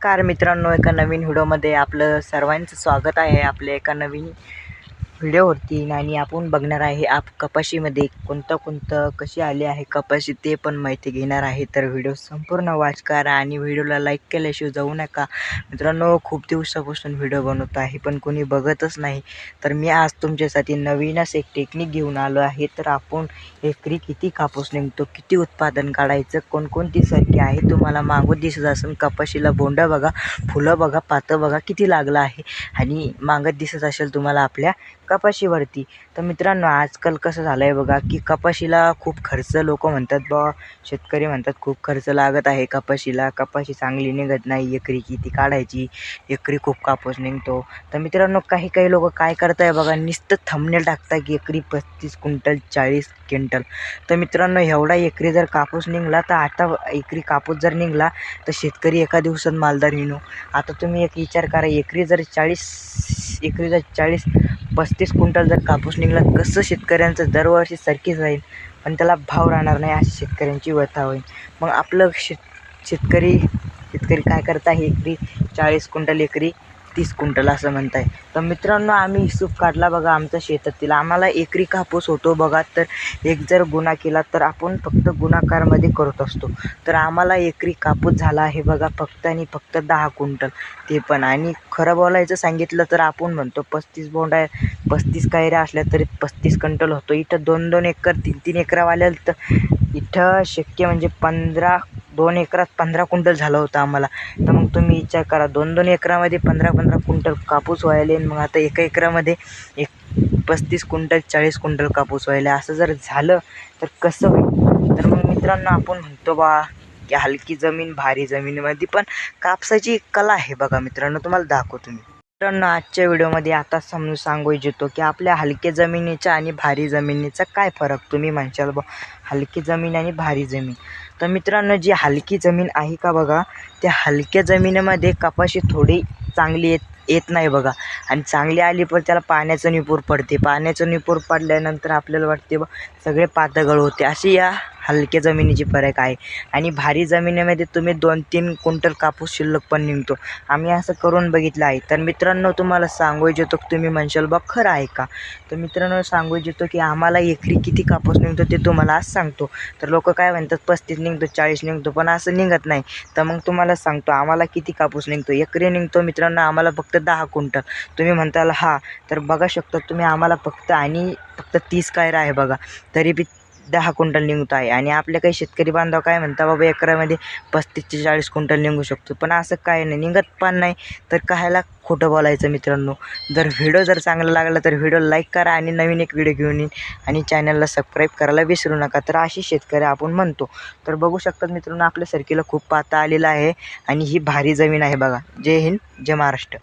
Car मित्रांनो एका नवीन व्हिडिओमध्ये आपलं सर्वांचं स्वागत आहे. आपल्या एका नवीन व्हिडिओवरती आणि आपण बघणार आहे आप कपाशीमध्ये कोणतं कोणतं कशी आली आहे कपाशी ते पण माहिती घेणार आहे. तर व्हिडिओ संपूर्ण वाच करा आणि व्हिडिओला लाईक केल्याशिवाय जाऊ नका. मित्रांनो खूप दिवसापासून व्हिडिओ बनवत आहे पण कोणी बघतच नाही. तर मी आज तुमच्यासाठी नवीनच एक टेक्निक घेऊन आलो आहे. तर आपण एकरी किती कापूस निघतो किती उत्पादन काढायचं कोणकोणती सरकी आहे तुम्हाला मागं दिसत असेल कपाशीला बोंडं बघा फुलं बघा पातं बघा किती लागलं आहे आणि मागत दिसत असेल तुम्हाला आपल्या कपाशीवरती. तर मित्रांनो आजकाल कसं झालं आहे बघा की कपाशीला खूप खर्च लोक म्हणतात बा शेतकरी म्हणतात खूप खर्च लागत आहे कपाशीला. कपाशी चांगली निघत नाही एकरी किती काढायची एकरी खूप कापूस निघतो. तर मित्रांनो काही काही लोक काय करत आहे बघा नुसतं थंबनेल टाकता की एकरी पस्तीस क्विंटल चाळीस क्विंटल. तर मित्रांनो एवढा एकरी जर कापूस निघला तर आता एकरी कापूस जर निघला तर शेतकरी एका दिवसात मालदार हिनो आता तुम्ही एक विचार करा एकरी जर चाळीस एकरी जर चाळीस पस्तीस क्विंटल जर कापूस निघला कसं शेतकऱ्यांचं दरवर्षी सारखीच राहील पण त्याला भाव राहणार नाही अशी शेतकऱ्यांची व्यथा होईल. मग आपलं शेत शेतकरी शेतकरी काय करता? एकरी चाळीस क्विंटल एकरी तीस क्विंटल असं म्हणताय. तर मित्रांनो आम्ही हिशोब काढला बघा आमच्या शेतातील. आम्हाला एकरी कापूस होतो बघा तर एक जर गुन्हा केला तर आपण फक्त गुन्हाकारमध्ये करत असतो. तर आम्हाला एकरी कापूस झाला आहे बघा फक्त आणि फक्त दहा क्विंटल. ते पण आणि खरं बोलायचं सांगितलं तर आपण म्हणतो पस्तीस बोंडा पस्तीस कायऱ्या असल्या तरी पस्तीस क्विंटल होतो. इथं दोन दोन एकर तीन तीन एकरावाल्याला तर इथं शक्य म्हणजे पंधरा दोन एकरात पंधरा क्विंटल झालं होतं आम्हाला. तर मग तुम्ही विचार करा दोन दोन एकरामध्ये पंधरा पंधरा क्विंटल कापूस व्हायले आणि मग आता एका एकरामध्ये एक पस्तीस क्विंटल चाळीस क्विंटल कापूस व्हायला. असं जर झालं तर कसं होईल? तर मग मित्रांनो आपण म्हणतो बा की हलकी जमीन भारी जमिनीमध्ये पण कापसाची एक कला आहे बघा मित्रांनो तुम्हाला दाखवतो मी. मित्रांनो आजच्या व्हिडिओमध्ये आता समजून सांगू इच्छितो की आपल्या हलक्या जमिनीचा आणि भारी जमिनीचा काय फरक? तुम्ही म्हणशाल बा हलकी जमीन आणि भारी जमीन. तर मित्रांनो जी हलकी जमीन आहे का बघा त्या हलक्या जमिनीमध्ये कपाशी थोडी चांगली येत येत नाही बघा. आणि चांगली आली पण त्याला पाण्याचं निपूर पडते. पाण्याचं निपूर पडल्यानंतर आपल्याला वाटते बा सगळे पातगळ होते. अशी या हलक्या जमिनीची फरक आहे. आणि भारी जमिनीमध्ये तुम्ही दोन तीन क्विंटल कापूस शिल्लक पण निघतो. आम्ही असं करून बघितलं आहे. तर मित्रांनो तुम्हाला सांगू इच्छितो की तुम्ही म्हणशाल बा खरं आहे का? तर मित्रांनो सांगू इच्छितो की आम्हाला एकरी किती कापूस निघतो ते तुम्हाला आज सांगतो. तर लोक काय म्हणतात पस्तीस निघतो चाळीस निघतो पण असं निघत नाही. तर मग तुम्हाला सांगतो आम्हाला किती कापूस निघतो? एकरी निघतो मित्रांनो आम्हाला फक्त दहा क्विंटल. तुम्ही म्हणताल हा. तर बघा शकता तुम्ही आम्हाला फक्त आणि फक्त तीस कायरा आहे बघा. तरी बी दहा क्विंटल निघतो आहे. आणि आपले काही शेतकरी बांधव काय म्हणता बाबा एकरामध्ये पस्तीस ते चाळीस क्विंटल निघू शकतो. पण असं काय नाही निघत पण नाही. तर कायला खोटं बोलायचं मित्रांनो. जर व्हिडिओ जर चांगला लागला तर व्हिडिओ लाईक करा आणि नवीन एक व्हिडिओ घेऊन येईन. आणि चॅनलला सबस्क्राईब करायला विसरू नका. तर अशी शेतकरी आपण म्हणतो. तर बघू शकतात मित्रांनो आपल्या सरकीला खूप पाता आलेला आहे. आणि ही भारी जमीन आहे बघा. जय हिंद जय महाराष्ट्र.